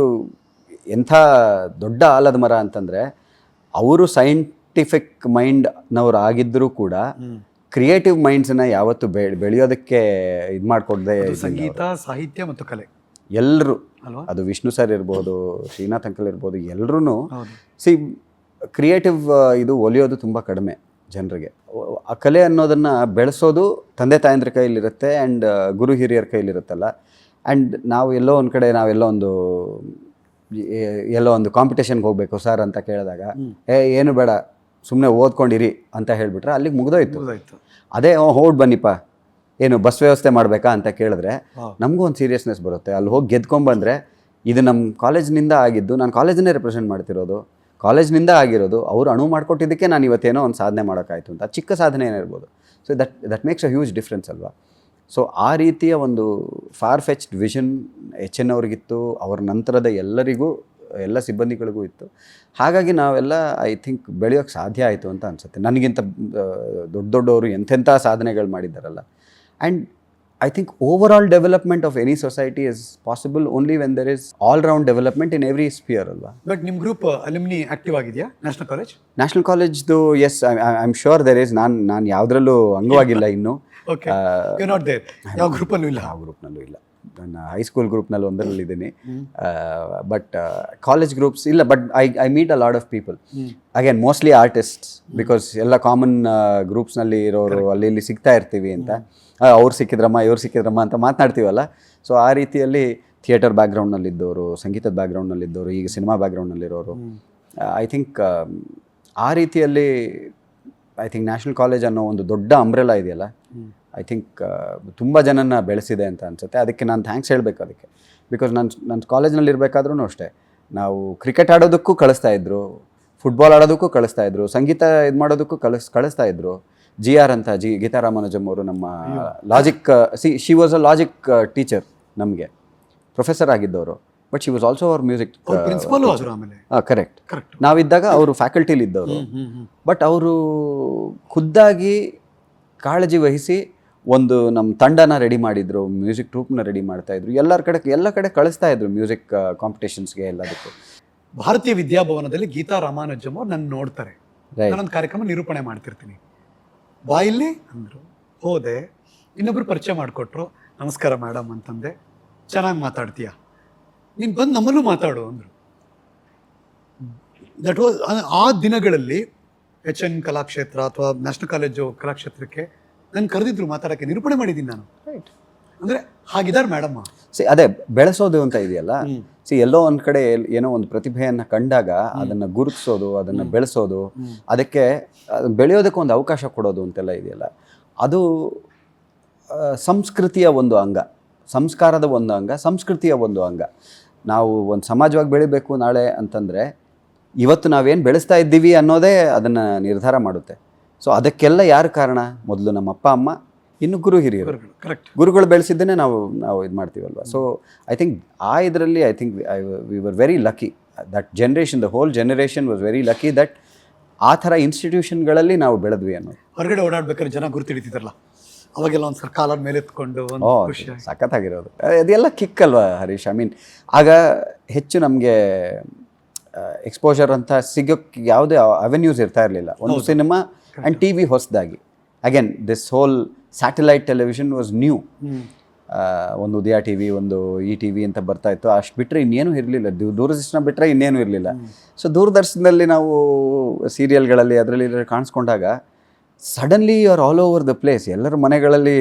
ಎಂಥ ದೊಡ್ಡ ಆಲದ ಮರ ಅಂತಂದ್ರೆ ಅವರು ಸೈಂಟಿಫಿಕ್ ಮೈಂಡ್ನವ್ರು ಆಗಿದ್ರೂ ಕೂಡ ಕ್ರಿಯೇಟಿವ್ ಮೈಂಡ್ಸನ್ನ ಯಾವತ್ತು ಬೆ ಬೆಳೆಯೋದಕ್ಕೆ ಇದು ಮಾಡಿಕೊಡದೆ ಸಂಗೀತ ಸಾಹಿತ್ಯ ಮತ್ತು ಕಲೆ. ಎಲ್ಲರೂ ಅದು ವಿಷ್ಣು ಸರ್ ಇರ್ಬೋದು ಶ್ರೀನಾಥ್ ಅಂಕಲ್ ಇರ್ಬೋದು ಎಲ್ಲರೂ ಸಿ ಕ್ರಿಯೇಟಿವ್ ಇದು ಒಲಿಯೋದು ತುಂಬ ಕಡಿಮೆ ಜನರಿಗೆ. ಆ ಕಲೆ ಅನ್ನೋದನ್ನು ಬೆಳೆಸೋದು ತಂದೆ ತಾಯಂದ್ರ ಕೈಯಲ್ಲಿರುತ್ತೆ ಆ್ಯಂಡ್ ಗುರು ಹಿರಿಯರ ಕೈಲಿರುತ್ತಲ್ಲ. ಆ್ಯಂಡ್ ನಾವು ಎಲ್ಲೋ ಒಂದು ಕಡೆ ನಾವೆಲ್ಲೋ ಒಂದು ಎಲ್ಲೋ ಒಂದು ಕಾಂಪಿಟೇಷನ್ಗೆ ಹೋಗಬೇಕು ಸರ್ ಅಂತ ಕೇಳಿದಾಗ ಏ ಏನು ಬೇಡ ಸುಮ್ಮನೆ ಓದ್ಕೊಂಡಿರಿ ಅಂತ ಹೇಳಿಬಿಟ್ರೆ ಅಲ್ಲಿಗೆ ಮುಗ್ದೋಯ್ತು. ಅದೇ ಹೋಗಿ ಬನ್ನಿಪ್ಪ ಏನು ಬಸ್ ವ್ಯವಸ್ಥೆ ಮಾಡಬೇಕಾ? ಅಂತ ಕೇಳಿದ್ರೆ ನಮಗೂ ಒಂದು ಸೀರಿಯಸ್ನೆಸ್ ಬರುತ್ತೆ. ಅಲ್ಲಿ ಹೋಗಿ ಗೆದ್ಕೊಂಡ್ಬಂದ್ರೆ ಇದು ನಮ್ಮ ಕಾಲೇಜ್ನಿಂದ ಆಗಿದ್ದು ನಾನು ಕಾಲೇಜನ್ನೇ ರೆಪ್ರೆಸೆಂಟ್ ಮಾಡ್ತಿರೋದು. ಕಾಲೇಜ್ನಿಂದ ಆಗಿರೋದು, ಅವರು ಅಣು ಮಾಡಿಕೊಟ್ಟಿದ್ದಕ್ಕೆ ನಾನು ಇವತ್ತೇನೋ ಒಂದು ಸಾಧನೆ ಮಾಡೋಕ್ಕಾಯಿತು ಅಂತ. ಚಿಕ್ಕ ಸಾಧನೆ ಏನಿರ್ಬೋದು. So that that makes a huge difference ಅಲ್ವಾ? ಸೊ ಆ ರೀತಿಯ ಒಂದು far fetched vision H N ಅವ್ರಿಗಿತ್ತು, ಅವ್ರ ನಂತರದ ಎಲ್ಲರಿಗೂ, ಎಲ್ಲ ಸಿಬ್ಬಂದಿಗಳಿಗೂ ಇತ್ತು. ಹಾಗಾಗಿ ನಾವೆಲ್ಲ ಐ ಥಿಂಕ್ ಬೆಳೆಯೋಕ್ಕೆ ಸಾಧ್ಯ ಆಯಿತು ಅಂತ ಅನಿಸುತ್ತೆ. ನನಗಿಂತ ದೊಡ್ಡ ದೊಡ್ಡವರು ಎಂಥೆಂಥ ಸಾಧನೆಗಳು ಮಾಡಿದ್ದಾರಲ್ಲ. And I think over all development of any society is possible only when there is all round development in every sphere ಅಲ್ವಾ ಬಟ್ ನಿಮ್ಮ ಗ್ರೂಪ್ ಅಲ್ಯೂಮಿನಿ ಆಕ್ಟಿವ್ ಆಗಿದೆಯಾ ನ್ಯಾಷನಲ್ ಕಾಲೇಜ್ ನ್ಯಾಷನಲ್ ಕಾಲೇಜ್ದು yes I am sure there is ನಾನು ನಾನು ಯಾವುದ್ರಲ್ಲೂ ಅಂಗವಾಗಿಲ್ಲ ಇನ್ನು. Okay you not there ಯಾವ ಗ್ರೂಪಲ್ಲೂ ಇಲ್ಲ. ಯಾವ ಗ್ರೂಪ್ನಲ್ಲೂ ಇಲ್ಲ. ನನ್ನ ಹೈಸ್ಕೂಲ್ ಗ್ರೂಪ್ನಲ್ಲಿ ಒಂದರಲ್ಲಿ ಇದ್ದೀನಿ. ಬಟ್ ಕಾಲೇಜ್ ಗ್ರೂಪ್ಸ್ ಇಲ್ಲ but I I meet a lot of people again mostly artists because ಎಲ್ಲ ಕಾಮನ್ ಗ್ರೂಪ್ಸ್ನಲ್ಲಿ ಇರೋರು ಅಲ್ಲಿ ಇಲ್ಲಿ ಸಿಗ್ತಾ ಇರ್ತೀವಿ ಅಂತ. ಅವ್ರು ಸಿಕ್ಕಿದ್ರಮ್ಮ, ಇವ್ರು ಸಿಕ್ಕಿದ್ರಮ್ಮ ಅಂತ ಮಾತನಾಡ್ತೀವಲ್ಲ? ಸೊ ಆ ರೀತಿಯಲ್ಲಿ ಥಿಯೇಟರ್ ಬ್ಯಾಕ್ಗ್ರೌಂಡ್ನಲ್ಲಿದ್ದವರು ಸಂಗೀತದ ಬ್ಯಾಕ್ಗ್ರೌಂಡ್ನಲ್ಲಿದ್ದವರು ಈಗ ಸಿನಿಮಾ ಬ್ಯಾಕ್ಗ್ರೌಂಡ್ನಲ್ಲಿರೋರು ಐ ಥಿಂಕ್ ಆ ರೀತಿಯಲ್ಲಿ ಐ ಥಿಂಕ್ ನ್ಯಾಷನಲ್ ಕಾಲೇಜ್ ಅನ್ನೋ ಒಂದು ದೊಡ್ಡ ಅಂಬ್ರೆಲಾ ಇದೆಯಲ್ಲ? ಐ ಥಿಂಕ್ ತುಂಬ ಜನನ ಬೆಳೆಸಿದೆ ಅಂತ ಅನಿಸುತ್ತೆ. ಅದಕ್ಕೆ ನಾನು ಥ್ಯಾಂಕ್ಸ್ ಹೇಳಬೇಕು ಅದಕ್ಕೆ. ಬಿಕಾಸ್ ನಾನು ನನ್ನ ಕಾಲೇಜ್ನಲ್ಲಿ ಇರಬೇಕಾದ್ರೂ ಅಷ್ಟೇ. ನಾವು ಕ್ರಿಕೆಟ್ ಆಡೋದಕ್ಕೂ ಕಳಿಸ್ತಾ ಇದ್ರು ಫುಟ್ಬಾಲ್ ಆಡೋದಕ್ಕೂ ಕಳಿಸ್ತಾ ಇದ್ರು, ಸಂಗೀತ ಇದು ಮಾಡೋದಕ್ಕೂ ಕಳಿಸ್, ಕಳಿಸ್ತಾ ಇದ್ರು. ಜಿ ಆರ್ ಅಂತ ಜಿ ಗೀತಾ ರಾಮಾನುಜಮ್ ಅವರು ನಮ್ಮ logic see she was a logic teacher ನಮಗೆ. Professor ಆಗಿದ್ದವರು. But she was also our music correct correct ನಾವಿದ್ದಾಗ ಅವರು ಫ್ಯಾಕಲ್ಟಿಲಿ ಇದ್ದವರು. ಬಟ್ ಅವರು ಖುದ್ದಾಗಿ ಕಾಳಜಿ ವಹಿಸಿ ಒಂದು ನಮ್ಮ ತಂಡನ ರೆಡಿ ಮಾಡಿದ್ರು ಮ್ಯೂಸಿಕ್ ಟ್ರೂಪ್ನ ರೆಡಿ ಮಾಡ್ತಾ ಇದ್ರು. ಎಲ್ಲರ ಕಡೆ ಎಲ್ಲ ಕಡೆ ಕಳಿಸ್ತಾ ಇದ್ರು ಮ್ಯೂಸಿಕ್ ಕಾಂಪಿಟೇಷನ್ಸ್ಗೆ ಎಲ್ಲದಕ್ಕೂ. ಭಾರತೀಯ ವಿದ್ಯಾಭವನದಲ್ಲಿ ಗೀತಾ ರಾಮಾನುಜಮ್ ಅವ್ರು ನನ್ನ ನೋಡ್ತಾರೆ. ನಾನೊಂದು ಕಾರ್ಯಕ್ರಮ ನಿರೂಪಣೆ ಮಾಡ್ತಿರ್ತೀನಿ. ಬಾಯಲ್ಲಿ ಅಂದರು. ಹೋದೆ. ಇನ್ನೊಬ್ರು ಪರಿಚಯ ಮಾಡಿಕೊಟ್ರು. ನಮಸ್ಕಾರ ಮೇಡಮ್ ಅಂತಂದೆ. ಚೆನ್ನಾಗಿ ಮಾತಾಡ್ತೀಯ? ನೀನು ಬಂದು ನಮ್ಮಲ್ಲೂ ಮಾತಾಡು ಅಂದರು. ದಟ್ ವಾಸ್ ಆ ದಿನಗಳಲ್ಲಿ ಎಚ್ ಎನ್ ಕಲಾಕ್ಷೇತ್ರ ಅಥವಾ ನ್ಯಾಷನಲ್ ಕಾಲೇಜು ಕಲಾಕ್ಷೇತ್ರಕ್ಕೆ ನಾನು ಕರೆದಿದ್ರು ಮಾತಾಡೋಕ್ಕೆ. ನಿರೂಪಣೆ ಮಾಡಿದ್ದೀನಿ ನಾನು. ಅಂದರೆ ಹಾಗಿದ್ದಾರೆ ಮೇಡಮ್ಮ. ಸಿ ಅದೇ ಬೆಳೆಸೋದು ಅಂತ ಇದೆಯಲ್ಲ ಸಿ ಎಲ್ಲೋ ಒಂದು ಕಡೆ ಏನೋ ಒಂದು ಪ್ರತಿಭೆಯನ್ನು ಕಂಡಾಗ ಅದನ್ನು ಗುರುತಿಸೋದು ಅದನ್ನು ಬೆಳೆಸೋದು ಅದಕ್ಕೆ ಅದು ಬೆಳೆಯೋದಕ್ಕೆ ಒಂದು ಅವಕಾಶ ಕೊಡೋದು ಅಂತೆಲ್ಲ ಇದೆಯಲ್ಲ ಅದು ಸಂಸ್ಕೃತಿಯ ಒಂದು ಅಂಗ ಸಂಸ್ಕಾರದ ಒಂದು ಅಂಗ ಸಂಸ್ಕೃತಿಯ ಒಂದು ಅಂಗ. ನಾವು ಒಂದು ಸಮಾಜವಾಗಿ ಬೆಳಿಬೇಕು ನಾಳೆ ಅಂತಂದರೆ ಇವತ್ತು ನಾವೇನು ಬೆಳೆಸ್ತಾ ಇದ್ದೀವಿ ಅನ್ನೋದೇ ಅದನ್ನು ನಿರ್ಧಾರ ಮಾಡುತ್ತೆ. ಸೊ ಅದಕ್ಕೆಲ್ಲ ಯಾರು ಕಾರಣ? ಮೊದಲು ನಮ್ಮ ಅಪ್ಪ ಅಮ್ಮ ಇನ್ನು ಗುರು ಹಿರಿಯರು. ಕರೆಕ್ಟ್ ಗುರುಗಳು ಬೆಳೆಸಿದ್ದನ್ನೇ ನಾವು ನಾವು ಇದು ಮಾಡ್ತೀವಲ್ವ? ಸೊ ಐ ಥಿಂಕ್ ಆ ಇದರಲ್ಲಿ I think I we were very lucky that generation the whole generation was very lucky that ಆ ಥರ ಇನ್ಸ್ಟಿಟ್ಯೂಷನ್ಗಳಲ್ಲಿ ನಾವು ಬೆಳೆದ್ವಿ ಅನ್ನೋದು. ಹೊರಗಡೆ ಓಡಾಡ್ಬೇಕಾದ್ರೆ ಜನ ಗುರುತಿಡಿತಿದ್ರಲ್ಲ ಅವಾಗೆಲ್ಲ ಒಂದು ಸರ್ ಕಾಲರ್ ಮೇಲೆ ಎತ್ಕೊಂಡು ಸಖತ್ತಾಗಿರೋದು. ಅದೆಲ್ಲ ಕಿಕ್ ಅಲ್ವಾ ಹರೀಶ್? ಐ ಮೀನ್ ಆಗ ಹೆಚ್ಚು ನಮಗೆ ಎಕ್ಸ್ಪೋಜರ್ ಅಂತ ಸಿಗೋಕ್ಕೆ ಯಾವುದೇ ಅವೆನ್ಯೂಸ್ ಇರ್ತಾ ಇರಲಿಲ್ಲ. ಒಂದು ಸಿನಿಮಾ ಆ್ಯಂಡ್ ಟಿ ವಿ ಹೊಸದಾಗಿ again this whole satellite television was new ಒಂದು ಉದಯ ಟಿ ವಿ ಒಂದು ಇ ಟಿ ವಿ ಅಂತ ಬರ್ತಾ ಇತ್ತು. ಅಷ್ಟು ಬಿಟ್ಟರೆ ಇನ್ನೇನು ಇರಲಿಲ್ಲ. ದೂರದರ್ಶನ ಬಿಟ್ಟರೆ ಇನ್ನೇನು ಇರಲಿಲ್ಲ. ಸೊ ದೂರದರ್ಶನದಲ್ಲಿ ನಾವು ಸೀರಿಯಲ್ಗಳಲ್ಲಿ ಅದರಲ್ಲಿ ಕಾಣಿಸ್ಕೊಂಡಾಗ suddenly you are all over the place ಎಲ್ಲರ ಮನೆಗಳಲ್ಲಿ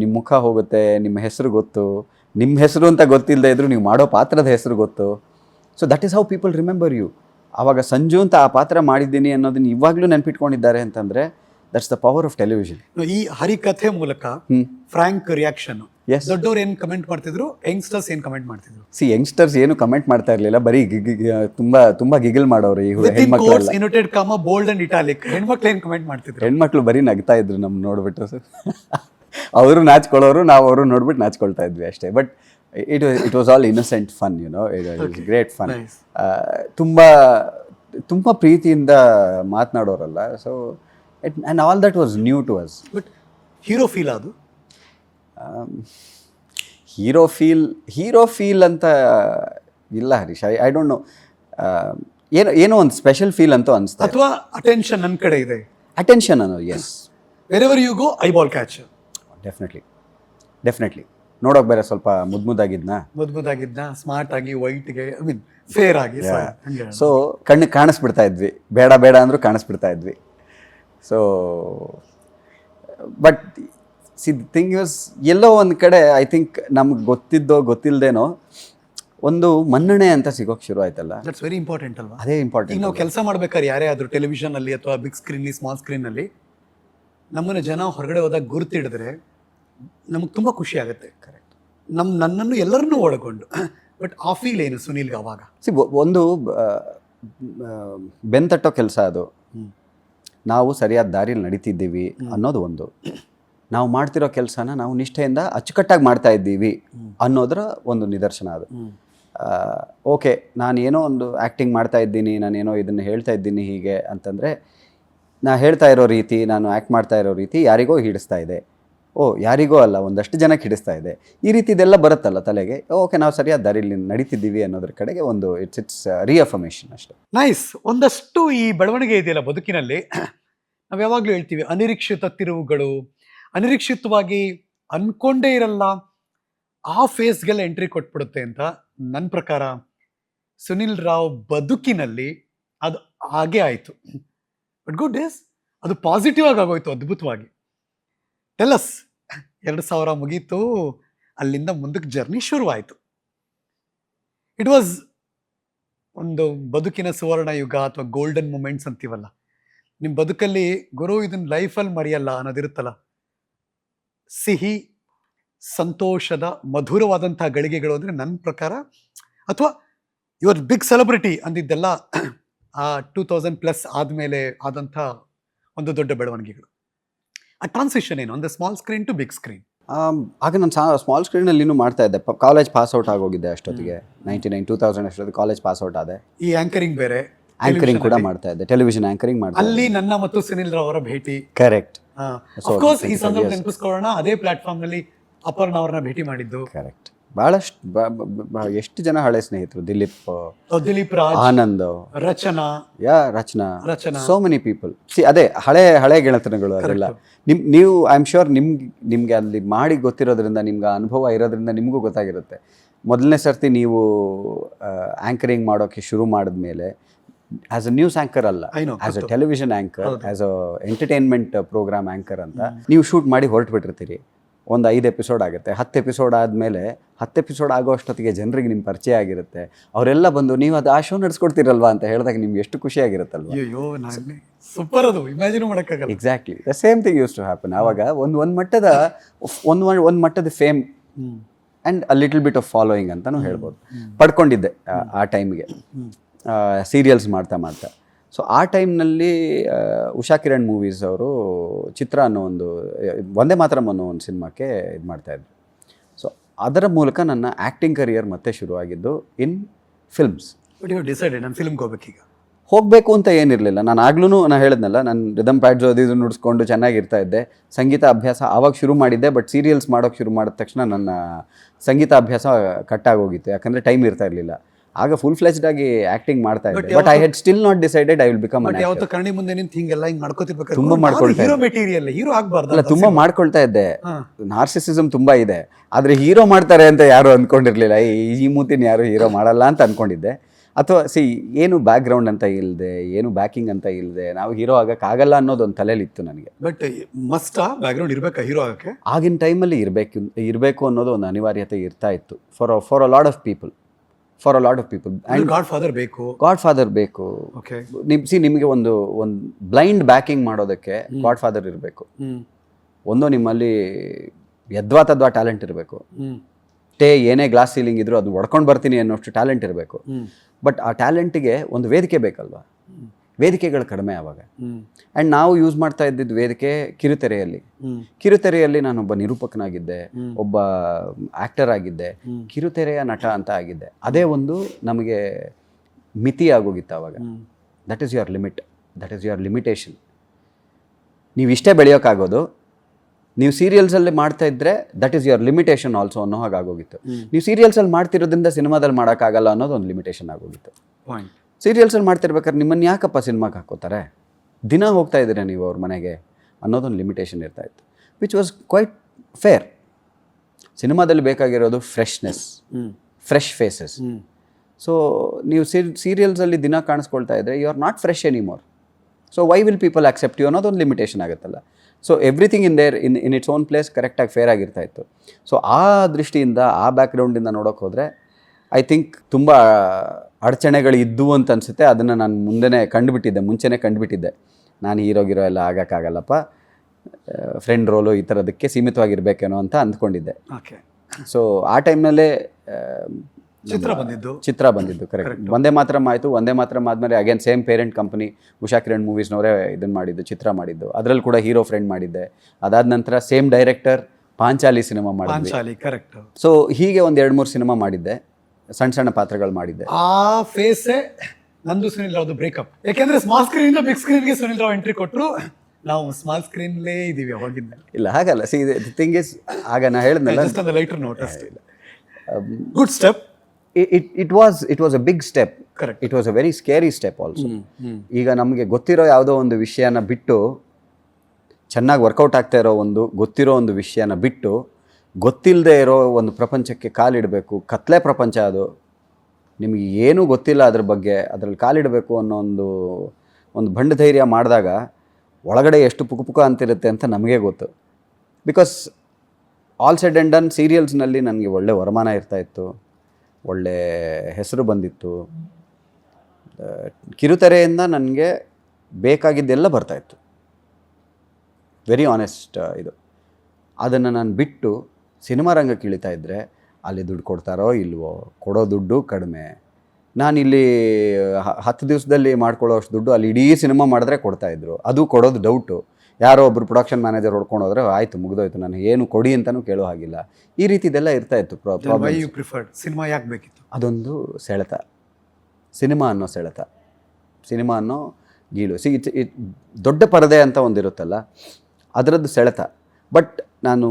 ನಿಮ್ಮ ಮುಖ ಹೋಗುತ್ತೆ ನಿಮ್ಮ ಹೆಸರು ಗೊತ್ತು. ನಿಮ್ಮ ಹೆಸರು ಅಂತ ಗೊತ್ತಿಲ್ಲದೆ ಇದ್ದರೂ ನೀವು ಮಾಡೋ ಪಾತ್ರದ ಹೆಸರು ಗೊತ್ತು. So that is how people remember you ಆವಾಗ ಸಂಜು ಅಂತ ಆ ಪಾತ್ರ ಮಾಡಿದ್ದೀನಿ ಅನ್ನೋದನ್ನ ಇವಾಗಲೂ ನೆನಪಿಟ್ಕೊಂಡಿದ್ದಾರೆ ಅಂತಂದರೆ that's the power of television ಈ ಹರಿಕಥೆ ಮೂಲಕ ಫ್ರಾಂಕ್ ರಿಯಾಕ್ಷನ್. ದೊಡ್ಡವ್ರು ಏನ್ ಕಮೆಂಟ್ ಮಾಡ್ತಿದ್ರು? ಯಂಗ್ಸ್ಟರ್ಸ್ ಏನ್ ಕಮೆಂಟ್ ಮಾಡ್ತಿದ್ರು? ಸಿ ಯಂಗ್ಸ್ಟರ್ಸ್ ಏನು ಕಮೆಂಟ್ ಮಾಡ್ತಾ ಇರಲಿಲ್ಲ. ಬರೀ ತುಂಬಾ ತುಂಬಾ ಗಿಗಿಲ್ ಮಾಡೋರು ಈ ಹೆಣ್ಮಕ್ಳು ಇನೋಟೆಡ್ ಕಾಮ ಬೋಲ್ಡ್ ಅಂಡ್ ಇಟಾಲಿಕ್ ಹೆಣ್ಮಕ್ಳು ಏನು ಕಮೆಂಟ್ ಮಾಡ್ತಿದ್ರು? ಹೆಣ್ಮಕ್ಳು ಬರೀ ನಗ್ತಾ ಇದ್ರು ನಮ್ ನೋಡ್ಬಿಟ್ಟು. ಅವರು ನಾಚ್ಕೊಳ್ಳೋರು ನಾವು ಅವರು ನೋಡ್ಬಿಟ್ಟು ನಾಚ್ಕೊಳ್ತಾ ಇದ್ವಿ ಅಷ್ಟೇ. But it it was all innocent fun you know it great fun. ತುಂಬಾ ತುಂಬಾ ಪ್ರೀತಿಯಿಂದ ಮಾತನಾಡೋರಲ್ಲ. So it and all that was new to us but hero feel ಅದು? ಹೀರೋ ಫೀಲ್ ಹೀರೋ ಫೀಲ್ ಅಂತ ಇಲ್ಲ Harish. I I don't know ಏನೋ ಏನೋ ಒಂದು special feel ಅಂತೂ ಅನಿಸ್ತಾ ಅಥವಾ ಅಟೆನ್ಷನ್ ನನ್ನ ಕಡೆ ಇದೆ? ಅಟೆನ್ಷನ್ ಅನ್ನೋ yes wherever you go eyeball catch definitely definitely ನೋಡೋಕೆ ಬೇರೆ ಸ್ವಲ್ಪ ಮುದ್ದು ಮುದ್ದಾಗಿದ್ನ? ಮುದ್ ಮುದ್ದಾಗಿದ್ನ? ಸ್ಮಾರ್ಟ್ ಆಗಿ ವೈಟ್ಗೆ ಐ ಮೀನ್ ಫೇರ್ ಆಗಿ. ಸೊ ಕಣ್ಣಿಗೆ ಕಾಣಿಸ್ಬಿಡ್ತಾ ಇದ್ವಿ. ಬೇಡ ಬೇಡ ಅಂದರೂ ಕಾಣಿಸ್ಬಿಡ್ತಾ ಇದ್ವಿ. So but see thing is ಎಲ್ಲೋ ಒಂದು ಕಡೆ ಐ ಥಿಂಕ್ ನಮ್ಗೆ ಗೊತ್ತಿದ್ದೋ ಗೊತ್ತಿಲ್ಲದೇನೋ ಒಂದು ಮನ್ನಣೆ ಅಂತ ಸಿಗೋಕೆ ಶುರು ಆಯ್ತಲ್ಲ? ದಟ್ಸ್ ವೆರಿ ಇಂಪಾರ್ಟೆಂಟ್ ಅಲ್ವಾ? ಅದೇ ಈಗ ಇಂಪಾರ್ಟೆಂಟ್ ನಾವು ಕೆಲಸ ಮಾಡ್ಬೇಕಾದ್ರೆ ಯಾರೇ ಆದರೂ ಟೆಲಿವಿಷನಲ್ಲಿ ಅಥವಾ ಬಿಗ್ ಸ್ಕ್ರೀನ್ ಸ್ಮಾಲ್ ಸ್ಕ್ರೀನಲ್ಲಿ ನಮ್ಮನ್ನು ಜನ ಹೊರಗಡೆ ಹೋದಾಗ ಗುರುತಿಡಿದ್ರೆ ನಮಗೆ ತುಂಬ ಖುಷಿ ಆಗುತ್ತೆ. ಕರೆಕ್ಟ್ ನಮ್ಮ ನನ್ನನ್ನು ಎಲ್ಲರನ್ನೂ ಒಳಗೊಂಡು. ಬಟ್ ಆ ಫೀಲ್ ಏನು ಸುನೀಲ್ಗೆ ಅವಾಗ? ಸಿ ಒಂದು ಬೆಂತಟ್ಟೋ ಕೆಲಸ ಅದು. ನಾವು ಸರಿಯಾದ ದಾರಿಯಲ್ಲಿ ನಡೀತಿದ್ದೀವಿ ಅನ್ನೋದು ಒಂದು. ನಾವು ಮಾಡ್ತಿರೋ ಕೆಲಸನ ನಾವು ನಿಷ್ಠೆಯಿಂದ ಅಚ್ಚುಕಟ್ಟಾಗಿ ಮಾಡ್ತಾ ಇದ್ದೀವಿ ಅನ್ನೋದರ ಒಂದು ನಿದರ್ಶನ ಅದು. ಓಕೆ ನಾನು ಏನೋ ಒಂದು ಆ್ಯಕ್ಟಿಂಗ್ ಮಾಡ್ತಾ ಇದ್ದೀನಿ ನಾನೇನೋ ಇದನ್ನು ಹೇಳ್ತಾ ಇದ್ದೀನಿ ಹೀಗೆ ಅಂತಂದರೆ ನಾ ಹೇಳ್ತಾ ಇರೋ ರೀತಿ ನಾನು ಆ್ಯಕ್ಟ್ ಮಾಡ್ತಾ ಇರೋ ರೀತಿ ಯಾರಿಗೋ ಹಿಡಿಸ್ತಾ ಇದೆ. ಓ, ಯಾರಿಗೋ ಅಲ್ಲ, ಒಂದಷ್ಟು ಜನಕ್ಕೆ ಹಿಡಿಸ್ತಾ ಇದೆ. ಈ ರೀತಿದೆಲ್ಲ ಬರುತ್ತಲ್ಲ ತಲೆಗೆ? ಓಕೆ, ನಾವು ಸರಿಯಾದ ದಾರಿಯಲ್ಲಿ ನಡೀತಿದ್ದೀವಿ ಅನ್ನೋದ್ರ ಕಡೆಗೆ ಒಂದು ಇಟ್ಸ್ ಇಟ್ಸ್ ರಿಅಫರ್ಮೇಷನ್ ಅಷ್ಟೇ. ನೈಸ್ ಒಂದಷ್ಟು ಈ ಬೆಳವಣಿಗೆ ಇದೆಯಲ್ಲ ಬದುಕಿನಲ್ಲಿ, ನಾವು ಯಾವಾಗಲೂ ಹೇಳ್ತೀವಿ, ಅನಿರೀಕ್ಷಿತ ತಿರುವುಗಳು, ಅನಿರೀಕ್ಷಿತವಾಗಿ ಅನ್ಕೊಂಡೇ ಇರಲ್ಲ, ಆ ಫೇಸ್ಗೆಲ್ಲ ಎಂಟ್ರಿ ಕೊಟ್ಬಿಡುತ್ತೆ ಅಂತ ನನ್ನ ಪ್ರಕಾರ ಸುನಿಲ್ ರಾವ್ ಬದುಕಿನಲ್ಲಿ ಅದು ಹಾಗೆ ಆಯಿತು. ಬಟ್ ಗುಡ್ ಇಸ್ ಅದು ಪಾಸಿಟಿವ್ ಆಗಿ ಆಗೋಯ್ತು, ಅದ್ಭುತವಾಗಿ. ಟೆಲಸ್ ಎರಡು ಸಾವಿರ ಮುಗೀತು, ಅಲ್ಲಿಂದ ಮುಂದಕ್ಕೆ ಜರ್ನಿ ಶುರುವಾಯಿತು. ಇಟ್ ವಾಸ್ ಒಂದು ಬದುಕಿನ ಸುವರ್ಣ ಯುಗ ಅಥವಾ ಗೋಲ್ಡನ್ ಮೂಮೆಂಟ್ಸ್ ಅಂತೀವಲ್ಲ. ನಿಮ್ಮ ಬದುಕಲ್ಲಿ, ಗುರು ಇದನ್ನ ಲೈಫಲ್ಲಿ ಮರೆಯಲ್ಲ ಅನ್ನೋದಿರುತ್ತಲ್ಲ. ಸಿಹಿ, ಸಂತೋಷದ ಮಧುರವಾದಂಥ ಗಳಿಗೆಗಳು ಅಂದರೆ ನನ್ನ ಪ್ರಕಾರ, ಅಥವಾ ಯುವರ್ ಬಿಗ್ ಸೆಲೆಬ್ರಿಟಿ ಅಂದಿದ್ದೆಲ್ಲ, ಆ ಟೂ ತೌಸಂಡ್ ಪ್ಲಸ್ ಆದಮೇಲೆ ಆದಂಥ ಒಂದು ದೊಡ್ಡ ಬೆಳವಣಿಗೆಗಳು. ಆ ಟ್ರಾನ್ಸಿಷನ್ ಏನು ಅಂದರೆ small screen to big screen ಆಗ ನಾನು ಸಾ ಸ್ಮಾಲ್ ಸ್ಕ್ರೀನಲ್ಲಿ ಇನ್ನೂ ಮಾಡ್ತಾ ಇದ್ದೆ. ಕಾಲೇಜ್ ಪಾಸ್ ಔಟ್ ಆಗೋಗಿದ್ದೆ ಅಷ್ಟೊತ್ತಿಗೆ. ನೈಂಟಿ ನೈನ್ ಟೂ ತೌಸಂಡ್ ಅಷ್ಟೊತ್ತಿಗೆ ಕಾಲೇಜ್ ಪಾಸ್ ಔಟ್ ಆದೆ. ಈ ಆ್ಯಂಕರಿಂಗ್ ಬೇರೆ ಆ್ಯಂಕರಿಂಗ್ ಕೂಡ. ಮಾಡ್ತಾ ಇದ್ದೆ. ಟೆಲಿವಿಷನ್ ಆ್ಯಂಕರಿಂಗ್ ಮಾಡ್ತಾ ಅಲ್ಲಿ ನನ್ನ ಮತ್ತು ಸುನಿಲ್ ಅವರ ಭೇಟಿ. ಕರೆಕ್ಟ್ ಅಫ್ಕೋರ್ಸ್ ಈ 25 ಸಂದರ್ಭ. ನೆನಪಿಸ್ಕೊಳ್ಳೋಣ ಅದೇ ಪ್ಲಾಟ್ಫಾರ್ಮ್ನಲ್ಲಿ ಅಪರ್ಣ ಅವ್ರನ್ನ ಭೇಟಿ ಮಾಡಿದ್ದು. ಕರೆಕ್ಟ್ ಭಾಳಷ್ಟು ಎಷ್ಟು ಜನ ಹಳೆ ಸ್ನೇಹಿತರು? Dilip Dilip Anand Rachana. Yeah Rachana. Rachana. So many people see ಅದೇ ಹಳೆ ಹಳೆ ಗೆಳೆತನಗಳು ಅದೆಲ್ಲ. ನಿಮ್ ನೀವು ಐ ಆಮ್ ಶೋರ್ ನಿಮ್ಗೆ ನಿಮ್ಗೆ ಅಲ್ಲಿ ಮಾಡಿ ಗೊತ್ತಿರೋದ್ರಿಂದ ನಿಮ್ಗೆ ಅನುಭವ ಇರೋದ್ರಿಂದ ನಿಮಗೂ ಗೊತ್ತಾಗಿರುತ್ತೆ. ಮೊದಲನೇ ಸರ್ತಿ ನೀವು ಆ್ಯಂಕರಿಂಗ್ ಮಾಡೋಕ್ಕೆ ಶುರು ಮಾಡಿದ್ಮೇಲೆ ಆಸ್ ಅ ನ್ಯೂಸ್ ಆ್ಯಂಕರ್ ಅಲ್ಲ as a television anchor as a entertainment program anchor ಅಂತ ನೀವು ಶೂಟ್ ಮಾಡಿ ಹೊರಟು ಬಿಟ್ಟಿರ್ತೀರಿ ಒಂದು ಐದು ಎಪಿಸೋಡ್ ಆಗುತ್ತೆ ಹತ್ತು ಎಪಿಸೋಡ್ ಆದಮೇಲೆ ಹತ್ತು ಎಪಿಸೋಡ್ ಆಗೋ ಅಷ್ಟೊತ್ತಿಗೆ ಜನರಿಗೆ ನಿಮ್ಮ ಪರಿಚಯ ಆಗಿರುತ್ತೆ. ಅವರೆಲ್ಲ ಬಂದು ನೀವು ಅದು ಆ ಶೋ ನಡೆಸ್ಕೊಡ್ತೀರಲ್ವಾ? ಅಂತ ಹೇಳಿದಾಗ ನಿಮ್ಗೆ ಎಷ್ಟು ಖುಷಿಯಾಗಿರುತ್ತಲ್ವ ಅಯ್ಯೋ ಸೂಪರ್ ಅದು. ಇಮ್ಯಾಜಿನ್ ಮಾಡೋಕ್ಕಾಗಲ್ಲ. Exactly the same thing use to happen ಆವಾಗ ಒಂದು ಒಂದು ಮಟ್ಟದ ಒಂದು ಒಂದು ಮಟ್ಟದ fame and a little bit of following ಅಂತಲೂ ಹೇಳ್ಬೋದು. ಪಡ್ಕೊಂಡಿದ್ದೆ ಆ ಟೈಮ್ಗೆ ಸೀರಿಯಲ್ಸ್ ಮಾಡ್ತಾ ಮಾಡ್ತಾ. ಸೊ ಆ ಟೈಮ್ನಲ್ಲಿ ಉಷಾ ಕಿರಣ್ ಮೂವೀಸ್ ಅವರು ಚಿತ್ರ ಅನ್ನೋ ಒಂದು ಒಂದೇ ಮಾತ್ರ ಅನ್ನೋ ಒಂದು ಸಿನಿಮಾಕ್ಕೆ ಇದು ಮಾಡ್ತಾಯಿದ್ರು ಸೊ ಅದರ ಮೂಲಕ ನನ್ನ ಆ್ಯಕ್ಟಿಂಗ್ ಕರಿಯರ್ ಮತ್ತೆ ಶುರುವಾಗಿದ್ದು ಇನ್ ಫಿಲ್ಮ್ಸ್ ಡಿಸೈಡೆಡ್ ನಾನು ಫಿಲ್ಮ್ಗೆ ಹೋಗ್ಬೇಕೀಗ ಹೋಗಬೇಕು ಅಂತ ಏನಿರಲಿಲ್ಲ. ನಾನು ಆಗ್ಲೂ ನಾನು ಹೇಳಿದ್ನಲ್ಲ ನಾನು ರಿದಮ್ ಪ್ಯಾಡ್ ಅದು ಇದು ನುಡಿಸ್ಕೊಂಡು ಚೆನ್ನಾಗಿರ್ತಾ ಇದ್ದೆ. ಸಂಗೀತ ಅಭ್ಯಾಸ ಆವಾಗ ಶುರು ಮಾಡಿದ್ದೆ ಬಟ್ ಸೀರಿಯಲ್ಸ್ ಮಾಡೋಕ್ಕೆ ಶುರು ಮಾಡಿದ ತಕ್ಷಣ ನನ್ನ ಸಂಗೀತ ಅಭ್ಯಾಸ ಕಟ್ಟಾಗೋಗಿತ್ತು ಯಾಕಂದರೆ ಟೈಮ್ ಇರ್ತಾ ಇರಲಿಲ್ಲ. ಆಗ ಫುಲ್ ಫ್ಲೆಜ್ಡ್ ಆಗಿ ಆಕ್ಟಿಂಗ್ ಮಾಡ್ತಾ ಇದ್ದೆ. But I had still not decided I will become but ಯಾವತ್ತೂ ಕರಣಿ ಮುಂದೆ ನಿಂತು ಹಿಂಗೆಲ್ಲ ಹಿಂಗ್ ಮಾಡ್ಕೋತಿರ್ಬೇಕಾದ್ರೆ ತುಂಬಾ ಮಾಡ್ಕೊಳ್ತಾ ಹೀರೋ ಮೆಟೀರಿಯಲ್ ಹೀರೋ ಆಗಬಾರ್ದು ಅಲ್ಲ ತುಂಬಾ ಮಾಡ್ಕೊಳ್ತಾ ಇದ್ದೆ. ನಾರ್ಸಿಸಮ್ ತುಂಬಾ ಇದೆ. ಆದ್ರೆ ಹೀರೋ ಮಾಡ್ತಾರೆ ಅಂತ ಯಾರು ಅನ್ಕೊಂಡಿರ್ಲಿಲ್ಲ. ಈ ಮೂತಿನ ಯಾರು ಹೀರೋ ಮಾಡಲ್ಲ ಅಂತ ಅನ್ಕೊಂಡಿದ್ದೆ. ಅಥವಾ ಸಿ ಏನು ಬ್ಯಾಕ್ಗ್ರೌಂಡ್ ಅಂತ ಇಲ್ಲದೆ ಏನು ಬ್ಯಾಕಿಂಗ್ ಅಂತ ಇಲ್ಲದೆ ನಾವು ಹೀರೋ ಆಗಕ್ಕಾಗಲ್ಲ ಅನ್ನೋದು ತಲೆಯಲ್ಲಿ ಇತ್ತು ನನಗೆ. ಬಟ್ ಮಸ್ಟ್ ಬ್ಯಾಕ್ ಬ್ಯಾಕ್ಗ್ರೌಂಡ್ ಇರಬೇಕಾ ಹೀರೋ ಆಗಕ್ಕೆ? ಆಗಿನ ಟೈಮಲ್ಲಿ ಇರಬೇಕು ಇರಬೇಕು ಅನ್ನೋದು ಒಂದು ಅನಿವಾರ್ಯತೆ ಇರ್ತಾ ಇತ್ತು. For for a lot of people for a lot of people and godfather ಬೇಕು? ಗಾಡ್ ಫಾದರ್ ಬೇಕು. ಓಕೆ ನಿಮ್ ಸಿ ನಿಮಗೆ ಒಂದು ಒಂದು ಬ್ಲೈಂಡ್ ಬ್ಯಾಕಿಂಗ್ ಮಾಡೋದಕ್ಕೆ ಗಾಡ್ ಫಾದರ್ ಇರಬೇಕು. ಒಂದು ನಿಮ್ಮಲ್ಲಿ ಯದ್ವಾ ತದ್ವಾ ಟ್ಯಾಲೆಂಟ್ ಇರಬೇಕು ಟೇ ಏನೇ ಗ್ಲಾಸ್ ಸೀಲಿಂಗ್ ಇದ್ರೂ ಅದು ಒಡ್ಕೊಂಡು ಬರ್ತೀನಿ ಅನ್ನೋಷ್ಟು ಟ್ಯಾಲೆಂಟ್ ಇರಬೇಕು. ಬಟ್ ಆ ಟ್ಯಾಲೆಂಟಿಗೆ ಒಂದು ವೇದಿಕೆ ಬೇಕಲ್ವಾ? ವೇದಿಕೆಗಳು ಕಡಿಮೆ ಆವಾಗ. ಆ್ಯಂಡ್ ನಾವು ಯೂಸ್ ಮಾಡ್ತಾ ಇದ್ದಿದ್ದು ವೇದಿಕೆ ಕಿರುತೆರೆಯಲ್ಲಿ. ಕಿರುತೆರೆಯಲ್ಲಿ ಕಿರುತೆರೆಯಲ್ಲಿ ನಾನೊಬ್ಬ ನಿರೂಪಕನಾಗಿದ್ದೆ ಒಬ್ಬ ಆ್ಯಕ್ಟರ್ ಆಗಿದ್ದೆ ಕಿರುತೆರೆಯ ನಟ ಅಂತ ಆಗಿದ್ದೆ. ಅದೇ ಒಂದು ನಮಗೆ ಮಿತಿ ಆಗೋಗಿತ್ತು ಅವಾಗ that is your limit that is your limitation ನೀವು ಇಷ್ಟೇ ಬೆಳೆಯೋಕ್ಕಾಗೋದು ನೀವು ಸೀರಿಯಲ್ಸಲ್ಲಿ ಮಾಡ್ತಾ ಇದ್ದರೆ that is your limitation also ಅನ್ನೋ ಹಾಗೆ ಆಗೋಗಿತ್ತು ಹ್ಮ್. ನೀವು ಸೀರಿಯಲ್ಸಲ್ಲಿ ಮಾಡ್ತಿರೋದ್ರಿಂದ ಸಿನಿಮಾದಲ್ಲಿ ಮಾಡೋಕ್ಕಾಗಲ್ಲ ಅನ್ನೋದು ಒಂದು ಲಿಮಿಟೇಷನ್ ಆಗೋಗಿತ್ತು. ಪಾಯಿಂಟ್ ಸೀರಿಯಲ್ಸಲ್ಲಿ ಮಾಡ್ತಿರ್ಬೇಕಾದ್ರೆ ನಿಮ್ಮನ್ನು ಯಾಕಪ್ಪ ಸಿನಿಮಾಗೆ ಹಾಕೋತಾರೆ? ದಿನ ಹೋಗ್ತಾ ಇದ್ದೀರಾ ನೀವು ಅವ್ರ ಮನೆಗೆ? ಅನ್ನೋದೊಂದು ಲಿಮಿಟೇಷನ್ ಇರ್ತಾ ಇತ್ತು. ವಿಚ್ ವಾಸ್ ಕ್ವೈಟ್ ಫೇರ್ ಸಿನಿಮಾದಲ್ಲಿ ಬೇಕಾಗಿರೋದು ಫ್ರೆಶ್ನೆಸ್ ಫ್ರೆಶ್ ಫೇಸಸ್ ಸೊ ನೀವು ಸೀರಿಯಲ್ಸಲ್ಲಿ ದಿನ ಕಾಣಿಸ್ಕೊಳ್ತಾ ಇದ್ದರೆ you are not fresh anymore so why will people accept you ಅನ್ನೋದೊಂದು ಲಿಮಿಟೇಷನ್ ಆಗುತ್ತಲ್ಲ. So everything in their in in its own place ಕರೆಕ್ಟಾಗಿ ಫೇರ್ ಆಗಿರ್ತಾ ಇತ್ತು. ಸೊ ಆ ದೃಷ್ಟಿಯಿಂದ ಆ ಬ್ಯಾಕ್ಗ್ರೌಂಡಿಂದ ನೋಡೋಕೆ ಹೋದರೆ ಐ ಥಿಂಕ್ ತುಂಬ ಅಡಚಣೆಗಳು ಇದ್ದವು ಅಂತ ಅನಿಸುತ್ತೆ. ಅದನ್ನು ನಾನು ಮುಂದೆನೇ ಕಂಡುಬಿಟ್ಟಿದ್ದೆ ಮುಂಚೆನೇ ಕಂಡುಬಿಟ್ಟಿದ್ದೆ. ನಾನು ಹೀರೋಗಿರೋ ಎಲ್ಲ ಆಗೋಕ್ಕಾಗಲ್ಲಪ್ಪ. ಫ್ರೆಂಡ್ ರೋಲು ಈ ಥರದಕ್ಕೆ ಸೀಮಿತವಾಗಿರ್ಬೇಕೇನೋ ಅಂತ ಅಂದ್ಕೊಂಡಿದ್ದೆ. ಓಕೆ ಸೊ ಆ ಟೈಮ್ನಲ್ಲೇ ಚಿತ್ರ ಬಂದಿದ್ದು. ಚಿತ್ರ ಬಂದಿದ್ದು ಕರೆಕ್ಟ್ ಒಂದೇ ಮಾತ್ರ ಆಯಿತು ಒಂದೇ ಮಾತ್ರ ಆದಮೇಲೆ again same parent company Usha Kiran ಮೂವೀಸ್ನವರೇ ಇದನ್ನು ಮಾಡಿದ್ದು ಚಿತ್ರ ಮಾಡಿದ್ದು. ಅದರಲ್ಲಿ ಕೂಡ ಹೀರೋ ಫ್ರೆಂಡ್ ಮಾಡಿದ್ದೆ. ಅದಾದ ನಂತರ ಸೇಮ್ ಡೈರೆಕ್ಟರ್ ಪಾಂಚಾಲಿ ಸಿನಿಮಾ ಮಾಡಿದ್ವಿ. ಪಾಂಚಾಲಿ ಕರೆಕ್ಟ್ ಸೊ ಹೀಗೆ ಒಂದು ಎರಡು ಮೂರು ಸಿನಿಮಾ ಮಾಡಿದ್ದೆ. ಸಣ್ಣ ಸಣ್ಣ ಪಾತ್ರಗಳು ಮಾಡಿದ್ದೆ. ಆ ಫೇಸೇ ನಂದು ಸುನಿಲ್ ರಾವ್ದು ಬ್ರೇಕಪ್ ಯಾಕೆಂದ್ರೆ ಸ್ಮಾಲ್ ಸ್ಕ್ರೀನ್ ಇಂದ ಬಿಗ್ ಸ್ಕ್ರೀನ್ಗೆ ಸುನಿಲ್ ರಾವ್ ಎಂಟ್ರಿ ಕೊಟ್ಟರು ನಾವು ಸ್ಮಾಲ್ ಸ್ಕ್ರೀನ್ಲೇ ಇದೀವಿ ಹೋಗಿದ್ದೆ ಇಲ್ಲ ಹಾಗಲ್ಲ. ಸಿ ಥಿಂಗ್ ಇಸ್ ಆಗ ನಾ ಹೇಳಿದ್ನಲ್ಲ ಲೈಟರ್ ನೋಟ್ ಅಷ್ಟೇ. Good step it it was it was a big step correct it was a very scary step also ಈಗ ನಮಗೆ ಗೊತ್ತಿರೋ ಯಾವುದೋ ಒಂದು ವಿಷಯನ ಬಿಟ್ಟು ಚೆನ್ನಾಗಿ ವರ್ಕೌಟ್ ಆಗ್ತಾ ಇರೋ ಒಂದು ಗೊತ್ತಿರೋ ಒಂದು ವಿಷಯನ ಬಿಟ್ಟು ಗೊತ್ತಿಲ್ಲದೆ ಇರೋ ಒಂದು ಪ್ರಪಂಚಕ್ಕೆ ಕಾಲಿಡಬೇಕು. ಕತ್ಲೆ ಪ್ರಪಂಚ ಅದು. ನಿಮಗೆ ಏನೂ ಗೊತ್ತಿಲ್ಲ ಅದ್ರ ಬಗ್ಗೆ. ಅದರಲ್ಲಿ ಕಾಲಿಡಬೇಕು ಅನ್ನೋ ಒಂದು ಒಂದು ಬಂಡ ಧೈರ್ಯ ಮಾಡಿದಾಗ ಒಳಗಡೆ ಎಷ್ಟು ಪುಕ ಪುಕ ಅಂತಿರುತ್ತೆ ಅಂತ ನಮಗೆ ಗೊತ್ತು. Because all said and done ಸೀರಿಯಲ್ಸ್ನಲ್ಲಿ ನನಗೆ ಒಳ್ಳೆ ವರಮಾನ ಇರ್ತಾ ಇತ್ತು. ಒಳ್ಳೆ ಹೆಸರು ಬಂದಿತ್ತು. ಕಿರುತೆರೆಯಿಂದ ನನಗೆ ಬೇಕಾಗಿದ್ದೆಲ್ಲ ಬರ್ತಾಯಿತ್ತು ವೆರಿ ಆನೆಸ್ಟ್ ಇದು. ಅದನ್ನು ನಾನು ಬಿಟ್ಟು ಸಿನಿಮಾ ರಂಗಕ್ಕೆ ಇಳಿತಾ ಇದ್ದರೆ ಅಲ್ಲಿ ದುಡ್ಡು ಕೊಡ್ತಾರೋ ಇಲ್ವೋ? ಕೊಡೋ ದುಡ್ಡು ಕಡಿಮೆ. ನಾನಿಲ್ಲಿ ಇಲ್ಲಿ ಹತ್ತು ದಿವಸದಲ್ಲಿ ಮಾಡ್ಕೊಳ್ಳೋ ಅಷ್ಟು ದುಡ್ಡು ಅಲ್ಲಿ ಇಡೀ ಸಿನಿಮಾ ಮಾಡಿದ್ರೆ ಕೊಡ್ತಾಯಿದ್ರು ಅದು ಕೊಡೋದು ಡೌಟು ಯಾರೋ ಒಬ್ಬರು ಪ್ರೊಡಕ್ಷನ್ ಮ್ಯಾನೇಜರ್ ಹೊಡ್ಕೊಂಡು ಹೋದ್ರೆ ಆಯಿತು ಮುಗಿದೋಯ್ತು ನಾನು ಏನು ಕೊಡಿ ಅಂತಲೂ ಕೇಳೋ ಹಾಗಿಲ್ಲ. ಈ ರೀತಿದೆಲ್ಲ ಇರ್ತಾ ಇತ್ತು ಪ್ರಿಫರ್ಡ್ ಸಿನಿಮಾ ಯಾಕೆ ಬೇಕಿತ್ತು? ಅದೊಂದು ಸೆಳೆತ. ಸಿನಿಮಾ ಅನ್ನೋ ಸೆಳೆತ. ಸಿನಿಮಾ ಅನ್ನೋ ಗೀಳು. ಸಿ ಇಟ್ ಇಟ್ ದೊಡ್ಡ ಪರದೆ ಅಂತ ಒಂದಿರುತ್ತಲ್ಲ ಅದರದ್ದು ಸೆಳೆತ. ಬಟ್ ನಾನು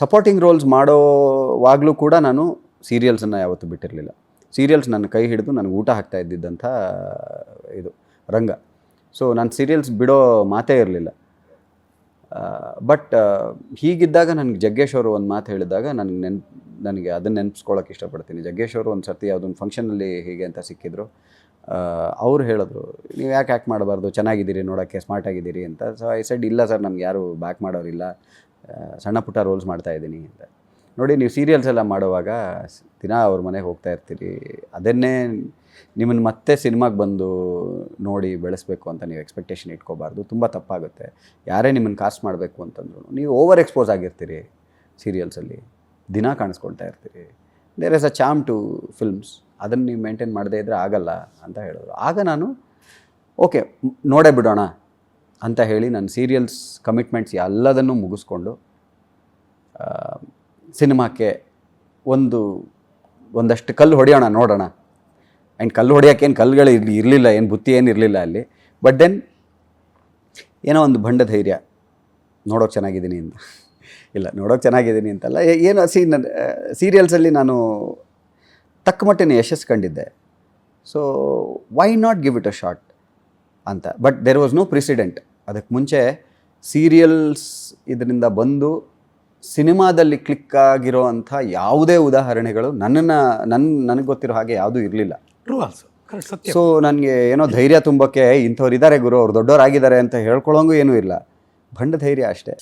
ಸಪೋರ್ಟಿಂಗ್ ರೋಲ್ಸ್ ಮಾಡೋವಾಗಲೂ ಕೂಡ ನಾನು ಸೀರಿಯಲ್ಸನ್ನು ಯಾವತ್ತೂ ಬಿಟ್ಟಿರಲಿಲ್ಲ. ಸೀರಿಯಲ್ಸ್ ನನ್ನ ಕೈ ಹಿಡಿದು ನನಗೆ ಊಟ ಹಾಕ್ತಾ ಇದ್ದಿದ್ದಂಥ ಇದು, ರಂಗ. ಸೊ ನಾನು ಸೀರಿಯಲ್ಸ್ ಬಿಡೋ ಮಾತೇ ಇರಲಿಲ್ಲ. ಬಟ್ ಹೀಗಿದ್ದಾಗ ನನಗೆ ಜಗ್ಗೇಶ್ ಅವರು ಒಂದು ಮಾತು ಹೇಳಿದಾಗ ನನಗೆ ನೆನ್, ನನಗೆ ಅದನ್ನು ನೆನ್ಪಿಸ್ಕೊಳ್ಳೋಕೆ ಇಷ್ಟಪಡ್ತೀನಿ. ಜಗ್ಗೇಶ್ ಅವರು ಒಂದು ಸರ್ತಿ ಯಾವುದೊಂದು ಫಂಕ್ಷನಲ್ಲಿ ಹೀಗೆ ಅಂತ ಸಿಕ್ಕಿದ್ರು. ಅವ್ರು ಹೇಳಿದ್ರು, ನೀವು ಯಾಕೆ ಆ್ಯಕ್ಟ್ ಮಾಡಬಾರ್ದು? ಚೆನ್ನಾಗಿದ್ದೀರಿ, ನೋಡೋಕ್ಕೆ ಸ್ಮಾರ್ಟ್ ಆಗಿದ್ದೀರಿ ಅಂತ. ಸೊ ಐ ಸೆಡ್ ಇಲ್ಲ ಸರ್ ನಮ್ಗೆ ಯಾರು ಬ್ಯಾಕ್ ಮಾಡೋರಿಲ್ಲ. ಸಣ್ಣ ಪುಟ್ಟ ರೋಲ್ಸ್ ಮಾಡ್ತಾ ಇದ್ದೀನಿ ಅಂತ. ನೋಡಿ, ನೀವು ಸೀರಿಯಲ್ಸ್ ಎಲ್ಲ ಮಾಡುವಾಗ ದಿನ ಅವ್ರ ಮನೆಗೆ ಹೋಗ್ತಾ ಇರ್ತೀರಿ. ಅದನ್ನೇ ನಿಮ್ಮನ್ನು ಮತ್ತೆ ಸಿನಿಮಾಗೆ ಬಂದು ನೋಡಿ ಬೆಳೆಸಬೇಕು ಅಂತ ನೀವು ಎಕ್ಸ್ಪೆಕ್ಟೇಷನ್ ಇಟ್ಕೋಬಾರ್ದು. ತುಂಬ ತಪ್ಪಾಗುತ್ತೆ. ಯಾರೇ ನಿಮ್ಮನ್ನು ಕಾಸ್ಟ್ ಮಾಡಬೇಕು ಅಂತಂದ್ರು ನೀವು ಓವರ್ ಎಕ್ಸ್ಪೋಸ್ ಆಗಿರ್ತೀರಿ ಸೀರಿಯಲ್ಸಲ್ಲಿ ದಿನ ಕಾಣಿಸ್ಕೊಳ್ತಾ ಇರ್ತೀರಿ. There is a charm to films ಅದನ್ನು ನೀವು ಮೇಂಟೈನ್ ಮಾಡದೇ ಇದ್ದರೆ ಆಗಲ್ಲ ಅಂತ ಹೇಳಿದ್ರು ಆಗ ನಾನು ಓಕೆ ನೋಡೇ ಬಿಡೋಣ. ಅಂತ ಹೇಳಿ ನನ್ನ ಸೀರಿಯಲ್ಸ್ ಕಮಿಟ್ಮೆಂಟ್ಸ್ ಎಲ್ಲದನ್ನು ಮುಗಿಸ್ಕೊಂಡು ಸಿನಿಮಾಕ್ಕೆ ಒಂದು, ಒಂದಷ್ಟು ಕಲ್ಲು ಹೊಡೆಯೋಣ, ನೋಡೋಣ. ಆ್ಯಂಡ್ ಕಲ್ಲು ಹೊಡೆಯೋಕ್ಕೇನು ಕಲ್ಲುಗಳು ಇರಲಿ ಇರಲಿಲ್ಲ, ಏನು ಬುತ್ತಿ ಏನು ಇರಲಿಲ್ಲ ಅಲ್ಲಿ. ಬಟ್ ದೆನ್ ಏನೋ ಒಂದು ಭಂಡ ಧೈರ್ಯ, ನೋಡೋಕೆ ಚೆನ್ನಾಗಿದ್ದೀನಿ ಅಂತ. ಇಲ್ಲ, ನೋಡೋಕೆ ಚೆನ್ನಾಗಿದ್ದೀನಿ ಅಂತಲ್ಲ. ಏನೋ ಸಿ ನನ್ನ ಸೀರಿಯಲ್ಸಲ್ಲಿ ನಾನು ತಕ್ಕ ಮಟ್ಟಿನ ಯಶಸ್ಸು ಕಂಡಿದ್ದೆ. So why not give it a shot ಅಂತ. But there was no precedent ಅದಕ್ಕೆ ಮುಂಚೆ ಸೀರಿಯಲ್ಸ್ ಇದರಿಂದ ಬಂದು ಸಿನಿಮಾದಲ್ಲಿ ಕ್ಲಿಕ್ ಆಗಿರೋ ಅಂಥ ಯಾವುದೇ ಉದಾಹರಣೆಗಳು ನನ್ನನ್ನು ನನ್ನ ನನಗೆ ಗೊತ್ತಿರೋ ಹಾಗೆ ಯಾವುದೂ ಇರಲಿಲ್ಲ. ಸೊ ನನಗೆ ಏನೋ ಧೈರ್ಯ ತುಂಬಕ್ಕೆ ಇಂಥವ್ರು ಇದ್ದಾರೆ ಗುರು ಅವ್ರು ದೊಡ್ಡವರಾಗಿದ್ದಾರೆ ಅಂತ ಹೇಳ್ಕೊಳ್ಳೋಂಗೂ ಏನೂ ಇಲ್ಲ. ಭಂಡ ಧೈರ್ಯ ಅಷ್ಟೇ.